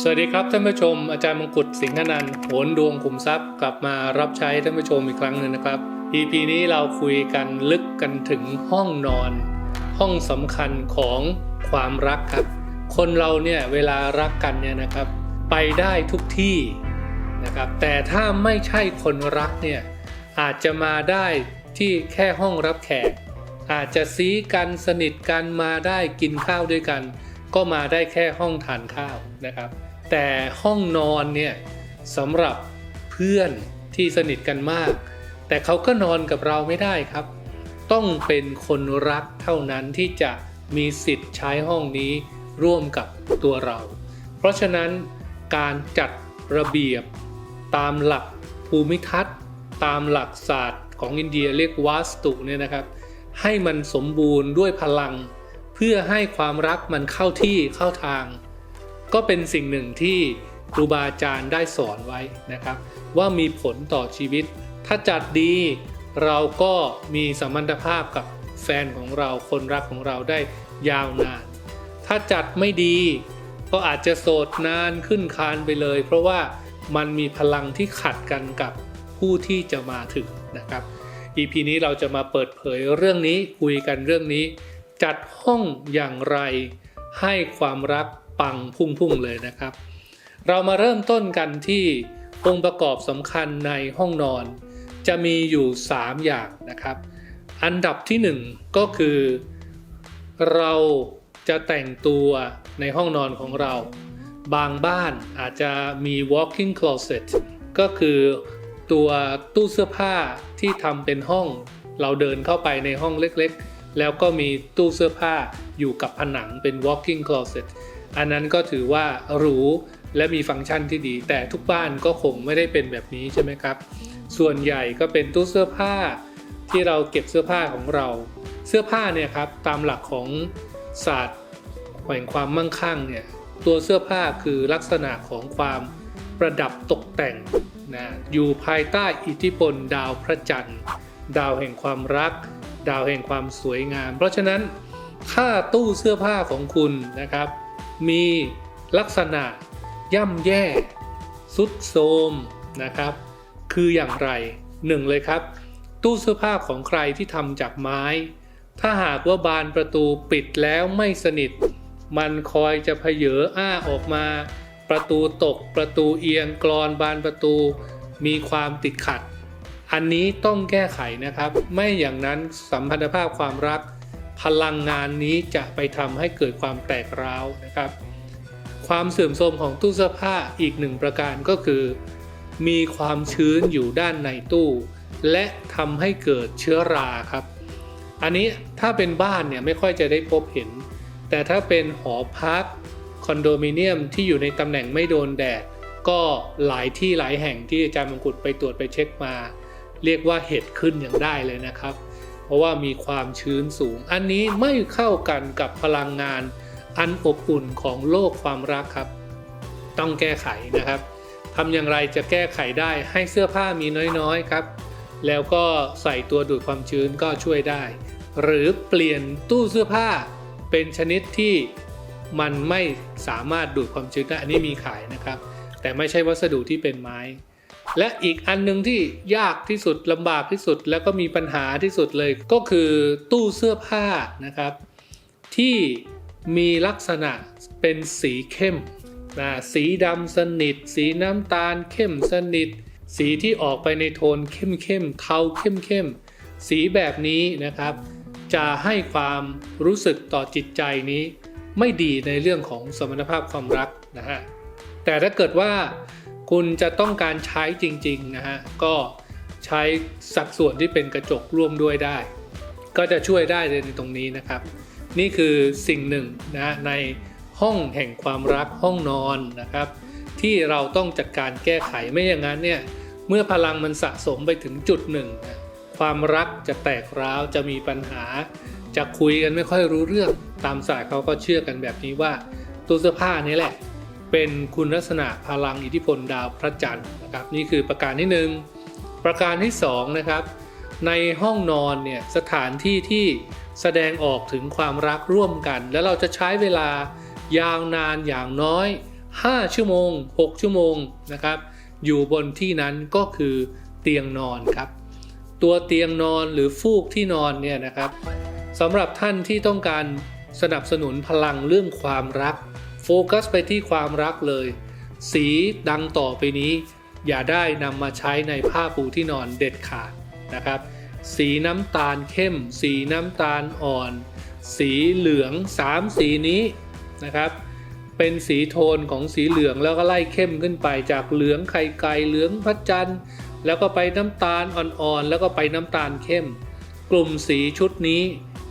สวัสดีครับท่านผู้ชม อาจารย์มงกุฎสิงห์นันท์โหนดวงขุมทรัพย์กลับมารับใช้ท่านผู้ชมอีกครั้งหนึ่งนะครับ EP นี้เราคุยกันลึกกันถึงห้องนอน ห้องสำคัญของความรักครับ คนเราเนี่ยเวลารักกันเนี่ยนะครับ ไปได้ทุกที่นะครับ แต่ถ้าไม่ใช่คนรักเนี่ยอาจจะมาได้ที่แค่ห้องรับแขก อาจจะซีกันสนิทกันมาได้กินข้าวด้วยกัน ก็มาได้แค่ห้องทานข้าวนะครับ แต่ห้องนอนเนี่ยสำหรับเพื่อนที่สนิทกันมาก แต่เขาก็นอนกับเราไม่ได้ครับ ต้องเป็นคนรักเท่านั้นที่จะมีสิทธิ์ใช้ห้องนี้ร่วมกับตัวเรา เพราะฉะนั้นการจัดระเบียบตามหลักภูมิทัศน์ ตามหลักศาสตร์ของอินเดียเรียกวาสตุเนี่ยนะครับ ให้มันสมบูรณ์ด้วยพลัง เพื่อให้ความรักมันเข้าที่เข้าทาง ก็เป็นสิ่งหนึ่งที่ครูบาอาจารย์ได้สอนไว้นะครับ ว่ามีผลต่อชีวิต ถ้าจัดดีเราก็มีสัมพันธภาพกับแฟนของเราคนรักของเราได้ยาวนาน ถ้าจัดไม่ดีก็อาจจะโสดนานขึ้นคานไปเลย เพราะว่ามันมีพลังที่ขัดกันกับผู้ที่จะมาถึงนะครับ EP นี้เราจะมาเปิดเผยเรื่องนี้คุยกันเรื่องนี้ จัดห้องอย่างไรให้ความรัก ปังพุ่งๆเลยนะครับ เรามาเริ่มต้นกันที่องค์ประกอบสำคัญในห้องนอน จะมีอยู่ 3 อย่างนะครับ อันดับที่ 1 ก็คือ เราจะแต่งตัวในห้องนอนของเรา บางบ้านอาจจะมี walking closet ก็คือตัวตู้เสื้อผ้าที่ทำเป็นห้อง เราเดินเข้าไปในห้องเล็กๆ แล้วก็มีตู้เสื้อผ้าอยู่กับผนังเป็น walking closet อันนั้นก็ถือว่าหรูและมีฟังก์ชันที่ดี แต่ทุกบ้านก็คงไม่ได้เป็นแบบนี้ใช่ไหมครับ ส่วนใหญ่ก็เป็นตู้เสื้อผ้าที่เราเก็บเสื้อผ้าของเรา เสื้อผ้าเนี่ยครับตามหลักของศาสตร์แห่งความมั่งคั่งเนี่ยตัวเสื้อผ้าคือลักษณะของความประดับตกแต่งนะอยู่ภายใต้อิทธิพลดาวพระจันทร์ ดาวแห่งความรัก ดาวแห่งความสวยงาม เพราะฉะนั้นถ้าตู้เสื้อผ้าของคุณนะครับ มีลักษณะย่ำแย่สุดโทมนะครับ คืออย่างไรหนึ่งเลยครับ ตู้เสื้อผ้าของใครที่ทำจากไม้ ถ้าหากว่าบานประตูปิดแล้วไม่สนิท มันคอยจะเพเยออ้าออกมา ประตูตกประตูเอียงกรอนบานประตู มีความติดขัด อันนี้ต้องแก้ไขนะครับ ไม่อย่างนั้นสัมพันธภาพความรัก พลังงานนี้จะไปทำให้เกิดความแตกร้าวนะครับ ความเสื่อมโทรมของตู้เสื้อผ้าอีกหนึ่งประการก็คือ มีความชื้นอยู่ด้านในตู้ และทำให้เกิดเชื้อราครับ อันนี้ถ้าเป็นบ้านเนี่ยไม่ค่อยจะได้พบเห็น แต่ถ้าเป็นหอพักคอนโดมิเนียมที่อยู่ในตำแหน่งไม่โดนแดดก็หลายที่หลายแห่งที่อาจารย์มงกุฎไปตรวจไปเช็คมา เรียกว่าเห็ดขึ้นอย่างได้เลยนะครับ เพราะว่ามีความชื้นสูง อันนี้ไม่เข้ากันกับพลังงานอันอบอุ่นของโลกความรักครับ ต้องแก้ไขนะครับทำอย่างไรจะแก้ไขได้ให้เสื้อผ้ามีน้อยๆครับ แล้วก็ใส่ตัวดูดความชื้นก็ช่วยได้ หรือเปลี่ยนตู้เสื้อผ้าเป็นชนิดที่มันไม่สามารถดูดความชื้นได้อันนี้มีขายนะครับ แต่ไม่ใช่วัสดุที่เป็นไม้ และอีกอันหนึงที่ยากที่สุดลำบากที่สุดแล้วก็มีปัญหาที่สุดเลยก็คือตู้เสื้อผ้านะครับ ที่มีลักษณะเป็นสีเข้มนะสีดำสนิท สีน้ำตาลเข้มสนิท สีที่ออกไปในโทนเข้มเข้มเทาเข้มเข้มสีแบบนี้นะครับ จะให้ความรู้สึกต่อจิตใจนี้ ไม่ดีในเรื่องของสมรรถภาพความรักนะฮะแต่ถ้าเกิดว่า คุณจะต้องการใช้จริงๆนะฮะก็ใช้สัดส่วนที่เป็นกระจกร่วมด้วยได้ ก็จะช่วยได้ในตรงนี้นะครับ นี่คือสิ่งหนึ่งนะในห้องแห่งความรักห้องนอนนะครับ ที่เราต้องจัดการแก้ไขไม่อย่างนั้นเนี่ยเมื่อพลังมันสะสมไปถึงจุดหนึ่ง ความรักจะแตกร้าวจะมีปัญหา จะคุยกันไม่ค่อยรู้เรื่องตามศาสตร์เขาก็เชื่อกันแบบนี้ว่าตู้เสื้อผ้านี้แหละ เป็นคุณลักษณะพลังอิทธิพลดาวพระจันทร์นะครับนี่คือประการที่หนึ่งประการที่สองนะครับในห้องนอนเนี่ยสถานที่ที่แสดงออกถึงความรักร่วมกัน แล้วเราจะใช้เวลายาวนานอย่างน้อย 5 ชั่วโมง 6 ชั่วโมงนะครับ อยู่บนที่นั้นก็คือเตียงนอนครับ ตัวเตียงนอนหรือฟูกที่นอนเนี่ยนะครับสำหรับท่านที่ต้องการสนับสนุนพลังเรื่องความรัก โฟกัสไปที่ความรักเลย สีดังต่อไปนี้ อย่าได้นำมาใช้ในผ้าปูที่นอนเด็ดขาดนะครับ สีน้ำตาลเข้ม สีน้ำตาลอ่อน สีเหลือง 3 สีนี้นะครับ เป็นสีโทนของสีเหลืองแล้วก็ไล่เข้มขึ้นไปจากเหลืองไข่ไก่เหลืองพระจันทร์แล้วก็ไปน้ำตาลอ่อนๆ แล้วก็ไปน้ำตาลเข้ม กลุ่มสีชุดนี้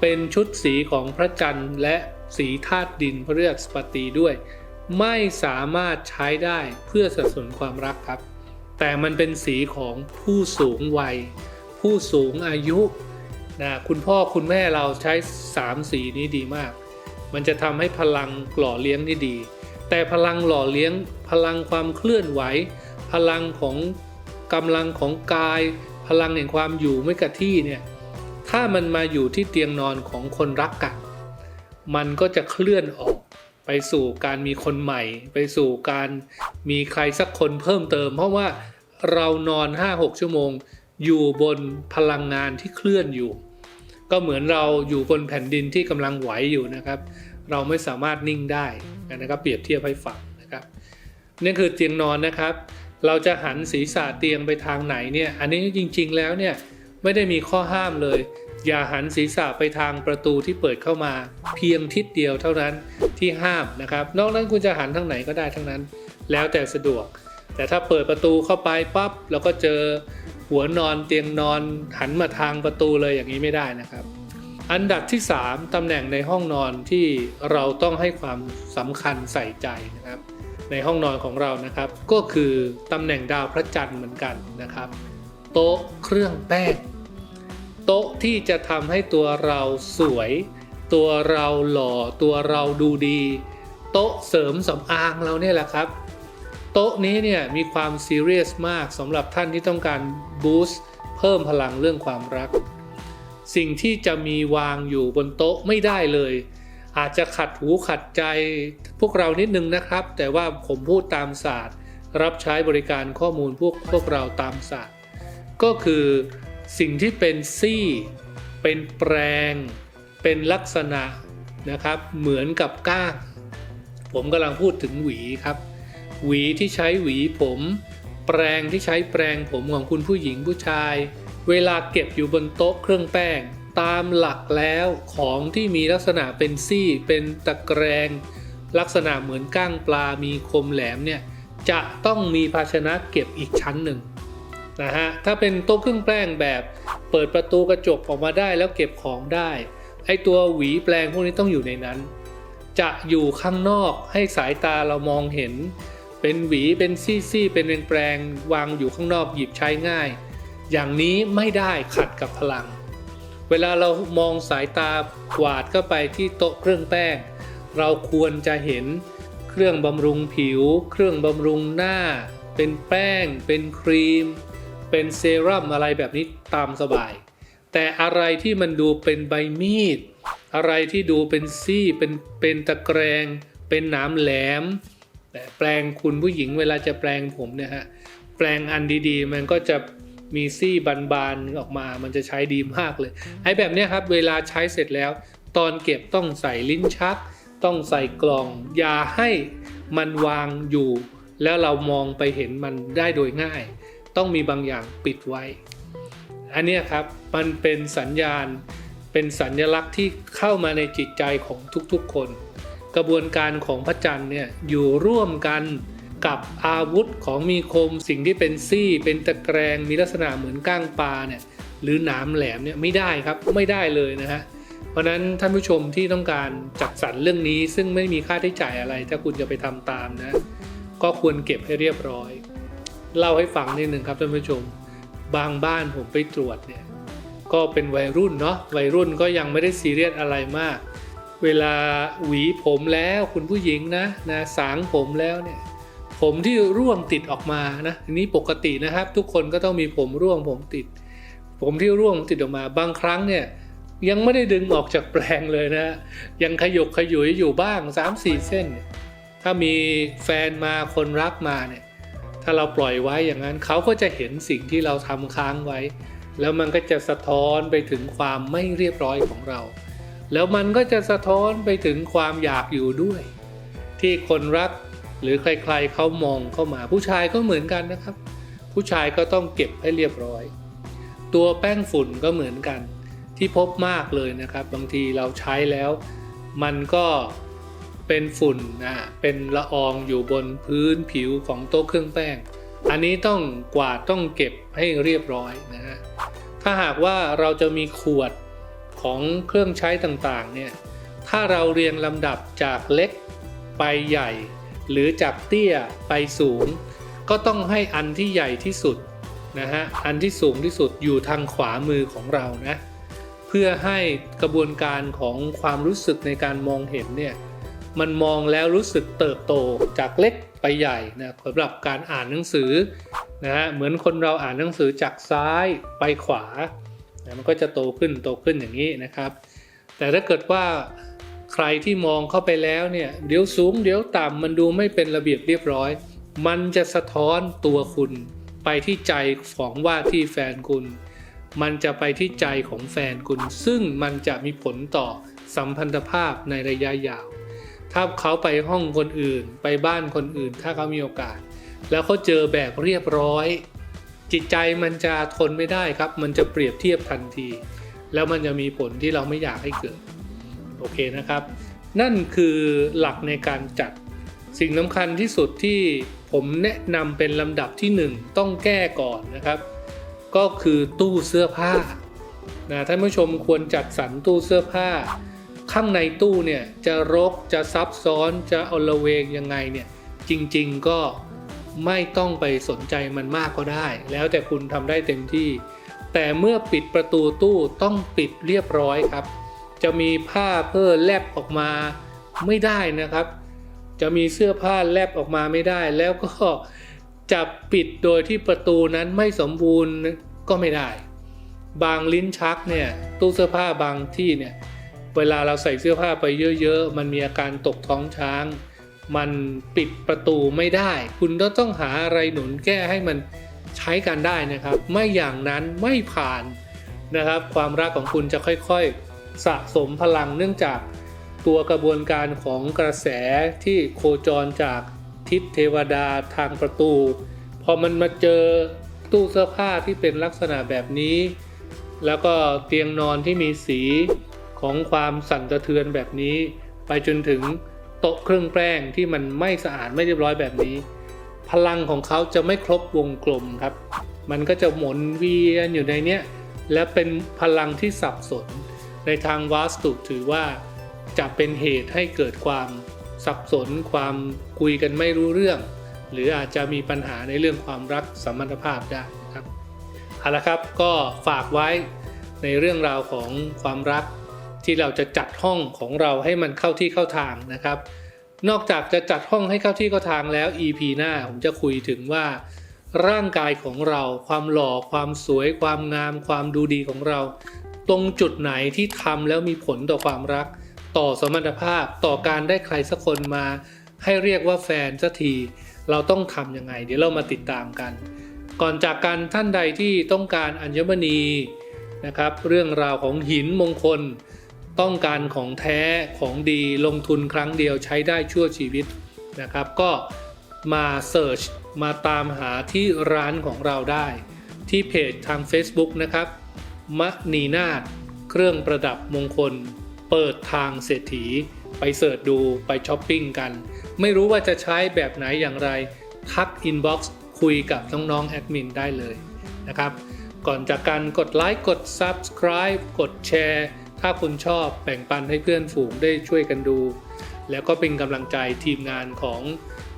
เป็นชุดสีของพระจันทร์และ สีธาตุดินเรียกสปตีด้วย ไม่สามารถใช้ได้เพื่อสับสนุนความรักครับ แต่มันเป็นสีของผู้สูงวัย ผู้สูงอายุนะคุณพ่อคุณแม่เราใช้ 3 สีนี้ดีมาก มันจะทำให้พลังหล่อเลี้ยงนี่ดี แต่พลังหล่อเลี้ยง พลังความเคลื่อนไหว พลังของกำลังของกาย พลังแห่งความอยู่ไม่กับที่เนี่ยถ้ามันมาอยู่ที่เตียงนอนของคนรักกัน มันก็จะเคลื่อนออกไปสู่การมีคนใหม่ ไปสู่การมีใครสักคนเพิ่มเติม เพราะว่าเรานอน 5-6 ชั่วโมง อยู่บนพลังงานที่เคลื่อนอยู่ ก็เหมือนเราอยู่บนแผ่นดินที่กำลังไหวอยู่นะครับ เราไม่สามารถนิ่งได้นะครับเปรียบเทียบให้ฟังนะครับนี่คือเตียงนอนนะครับ เราจะหันศีรษะเตียงไปทางไหนเนี่ยอันนี้จริงๆแล้วเนี่ยไม่ได้มีข้อห้ามเลย อย่าหันศีรษะไปทางประตูที่เปิดเข้ามา เพียงทิศเดียวเท่านั้นที่ห้ามนะครับ นอกนั้นคุณจะหันทางไหนก็ได้ทั้งนั้น แล้วแต่สะดวก แต่ถ้าเปิดประตูเข้าไปปั๊บแล้วก็เจอหัวนอนเตียงนอนหันมาทางประตูเลยอย่างนี้ไม่ได้นะครับ อันดับที่ 3 ตำแหน่งในห้องนอนที่เราต้องให้ความสำคัญใส่ใจนะครับ ในห้องนอนของเรานะครับ ก็คือตำแหน่งดาวพระจันทร์เหมือนกันนะครับ โต๊ะเครื่องแป้ง โต๊ะที่จะทำให้ตัวเราสวย ตัวเราหล่อ ตัวเราดูดี โต๊ะเสริมสำอางเราเนี่ยแหละครับ โต๊ะนี้เนี่ยมีความซีเรียสมากสำหรับท่านที่ต้องการบูสต์เพิ่มพลังเรื่องความรัก สิ่งที่จะมีวางอยู่บนโต๊ะไม่ได้เลย อาจจะขัดหูขัดใจพวกเรานิดนึงนะครับ แต่ว่าผมพูดตามศาสตร์ รับใช้บริการข้อมูลพวกพวกเราตามศาสตร์ ก็คือ สิ่งที่เป็นซี่ เป็นแปรงเป็นลักษณะนะครับ เหมือนกับก้าง ผมกำลังพูดถึงหวีครับ หวีที่ใช้หวีผม แปรงที่ใช้แปรงผมของคุณผู้หญิงผู้ชาย เวลาเก็บอยู่บนโต๊ะเครื่องแป้ง ตามหลักแล้วของที่มีลักษณะเป็นซี่ เป็นตะแกรงลักษณะเหมือนก้างปลามีคมแหลมเนี่ยจะต้องมีภาชนะเก็บอีกชั้นหนึ่ง นะฮะถ้าเป็นโต๊ะเครื่องแป้งแบบเปิดประตูกระจกออกมาได้แล้วเก็บของได้ไอตัวหวีแปลงพวกนี้ต้องอยู่ในนั้น จะอยู่ข้างนอกให้สายตาเรามองเห็น เป็นหวีเป็นซี่ๆเป็นแปลงวางอยู่ข้างนอกหยิบใช้ง่าย อย่างนี้ไม่ได้ขัดกับพลัง เวลาเรามองสายตากวาดเข้าไปที่โต๊ะเครื่องแป้ง เราควรจะเห็นเครื่องบำรุงผิว เครื่องบำรุงหน้า เป็นแป้ง เป็นครีม เป็นเซรั่มอะไรแบบนี้ตามสบาย แต่อะไรที่มันดูเป็นใบมีด อะไรที่ดูเป็นซี่เป็นเป็นตะแกรงเป็นหนามแหลมแต่แปลงคุณผู้หญิงเวลาจะแปลงผมเนี่ยฮะแปลงอันดีๆ มันก็จะมีซี่บานๆออกมา มันจะใช้ดีมากเลย ไอ้แบบเนี้ยครับ เวลาใช้เสร็จแล้ว ตอนเก็บต้องใส่ลิ้นชัก ต้องใส่กล่อง อย่าให้มันวางอยู่ แล้วเรามองไปเห็นมันได้โดยง่าย ต้องมีบางอย่างปิดไว้ อันนี้ครับมันเป็นสัญญาณเป็นสัญลักษณ์ที่เข้ามาในจิตใจของทุกๆคน กระบวนการของพระจันทร์เนี่ยอยู่ร่วมกันกับอาวุธของมีคม สิ่งที่เป็นซี่เป็นตะแกรงมีลักษณะเหมือนก้างปลาเนี่ยหรือหนามแหลมเนี่ยไม่ได้ครับไม่ได้เลยนะฮะเพราะนั้นท่านผู้ชมที่ต้องการจัดสรรเรื่องนี้ซึ่งไม่มีค่าใช้จ่ายอะไร ถ้าคุณจะไปทำตามนะ ก็ควรเก็บให้เรียบร้อย เล่าให้ฟังนิดหนึ่งครับท่านผู้ชม บางบ้านผมไปตรวจเนี่ย ก็เป็นวัยรุ่นเนาะวัยรุ่นก็ยังไม่ได้ซีเรียสอะไรมาก เวลาหวีผมแล้วคุณผู้หญิงนะนะสางผมแล้วเนี่ยผมที่ร่วงติดออกมานะอันนี้ปกตินะครับ ทุกคนก็ต้องมีผมร่วงผมติด ผมที่ร่วงติดออกมาบางครั้งเนี่ยยังไม่ได้ดึงออกจากแปลงเลยนะ ยังขยกขยุยอยู่บ้าง 3-4 เส้นเนี่ยถ้ามีแฟนมาคนรักมาเนี่ย ถ้าเราปล่อยไว้อย่างนั้นเขาก็จะเห็นสิ่งที่เราทำค้างไว้ แล้วมันก็จะสะท้อนไปถึงความไม่เรียบร้อยของเรา แล้วมันก็จะสะท้อนไปถึงความอยากอยู่ด้วย ที่คนรักหรือใครๆเขามองเข้ามา ผู้ชายก็เหมือนกันนะครับ ผู้ชายก็ต้องเก็บให้เรียบร้อย ตัวแป้งฝุ่นก็เหมือนกันที่พบมากเลยนะครับ บางทีเราใช้แล้ว มันก็ เป็นฝุ่นนะเป็นละอองอยู่บนพื้นผิวของโต๊ะเครื่องแป้ง อันนี้ต้องกวาดต้องเก็บให้เรียบร้อยนะฮะถ้าหากว่าเราจะมีขวดของเครื่องใช้ต่างๆเนี่ยถ้าเราเรียงลำดับจากเล็กไปใหญ่ หรือจากเตี้ยไปสูง ก็ต้องให้อันที่ใหญ่ที่สุดนะฮะอันที่สูงที่สุดอยู่ทางขวามือของเรานะเพื่อให้กระบวนการของความรู้สึกในการมองเห็นเนี่ย มันมองแล้วรู้สึกเติบโตจากเล็กไปใหญ่นะสำหรับการอ่านหนังสือนะฮะเหมือนคนเราอ่านหนังสือจากซ้ายไปขวานะมันก็จะโตขึ้นโตขึ้นอย่างนี้นะครับ แต่ถ้าเกิดว่าใครที่มองเข้าไปแล้วเนี่ยเดี๋ยวสูงเดี๋ยวต่ำมันดูไม่เป็นระเบียบเรียบร้อย มันจะสะท้อนตัวคุณ ไปที่ใจของว่าที่แฟนคุณ มันจะไปที่ใจของแฟนคุณ ซึ่งมันจะมีผลต่อสัมพันธภาพในระยะยาว ถ้าเขาไปห้องคนอื่น ไปบ้านคนอื่น ถ้าเขามีโอกาส แล้วเขาเจอแบบเรียบร้อย จิตใจมันจะทนไม่ได้ครับ มันจะเปรียบเทียบทันที แล้วมันจะมีผลที่เราไม่อยากให้เกิด โอเคนะครับ นั่นคือหลักในการจัดสิ่งสำคัญที่สุดที่ผมแนะนำเป็นลำดับที่ 1 ต้องแก้ก่อนนะครับ ก็คือตู้เสื้อผ้านะท่านผู้ชมควรจัดสรรตู้เสื้อผ้า ข้างในตู้เนี่ยจะรกจะซับซ้อนจะอลเวงยังไงเนี่ยจริง ๆก็ไม่ต้องไปสนใจมันมากก็ได้ แล้วแต่คุณทำได้เต็มที่ แต่เมื่อปิดประตูตู้ต้องปิดเรียบร้อยครับ จะมีผ้าเพื่อแลบออกมาไม่ได้นะครับ จะมีเสื้อผ้าแลบออกมาไม่ได้ แล้วก็จะปิดโดยที่ประตูนั้นไม่สมบูรณ์ก็ไม่ได้ บางลิ้นชักเนี่ยตู้เสื้อผ้าบางที่เนี่ย เวลาเราใส่เสื้อผ้าไปเยอะๆ มันมีอาการตกท้องช้าง มันปิดประตูไม่ได้ คุณก็ต้องหาอะไรหนุนแก้ให้มันใช้กันได้นะครับ ไม่อย่างนั้นไม่ผ่านนะครับ ความรักของคุณจะค่อยๆ สะสมพลังเนื่องจากตัวกระบวนการของกระแสที่โคจรจากทิศเทวดาทางประตู พอมันมาเจอตู้เสื้อผ้าที่เป็นลักษณะแบบนี้ แล้วก็เตียงนอนที่มีสี ของความสั่นสะเทือนแบบนี้ ไปจนถึงโต๊ะเครื่องแป้งที่มันไม่สะอาดไม่เรียบร้อยแบบนี้ พลังของเขาจะไม่ครบวงกลมครับ มันก็จะหมุนเวียนอยู่ในเนี้ยและเป็นพลังที่สับสน ในทางวาสตุถือว่าจะเป็นเหตุให้เกิดความสับสนความคุยกันไม่รู้เรื่อง หรืออาจจะมีปัญหาในเรื่องความรักสัมพันธภาพได้นะครับเอาละครับก็ฝากไว้ในเรื่องราวของความรัก ที่เราจะจัดห้องของเราให้มันเข้าที่เข้าทางนะครับ นอกจากจะจัดห้องให้เข้าที่เข้าทางแล้ว EP หน้าผมจะคุยถึงว่า ร่างกายของเรา ความหล่อความสวย ความงาม ความดูดีของเรา ตรงจุดไหนที่ทำแล้วมีผลต่อความรัก ต่อสมรรถภาพต่อการได้ใครสักคนมา ให้เรียกว่าแฟนสักที เราต้องทำยังไง เดี๋ยวเรามาติดตามกัน ก่อนจากกันท่านใดที่ต้องการอัญมณีนะครับ เรื่องราวของหินมงคล ต้องการของแท้ของดีลงทุนครั้งเดียวใช้ได้ชั่วชีวิตนะครับ ก็มาเสิร์ชมาตามหาที่ร้านของเราได้ ที่เพจทาง Facebook นะครับมะนีนาฏเครื่องประดับมงคล เปิดทางเศรษฐี ไปเสิร์ชดูไปช้อปปิ้งกัน ไม่รู้ว่าจะใช้แบบไหนอย่างไร ทักอินบ็อกซ์คุยกับน้องๆแอดมินได้เลยนะครับ ก่อนจากการกดไลค์กด Subscribe กดแชร์ ถ้าคุณชอบแบ่งปันให้เพื่อนฝูงได้ช่วยกันดู แล้วก็เป็นกำลังใจทีมงานของ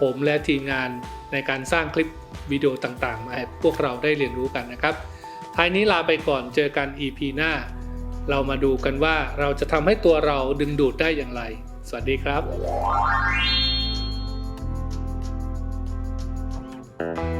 ผมและทีมงานในการสร้างคลิปวิดีโอต่างๆ มาให้พวกเราได้เรียนรู้กันนะครับท้ายนี้ลาไปก่อนเจอกัน EP หน้า เรามาดูกันว่าเราจะทำให้ตัวเราดึงดูดได้อย่างไร สวัสดีครับ Thank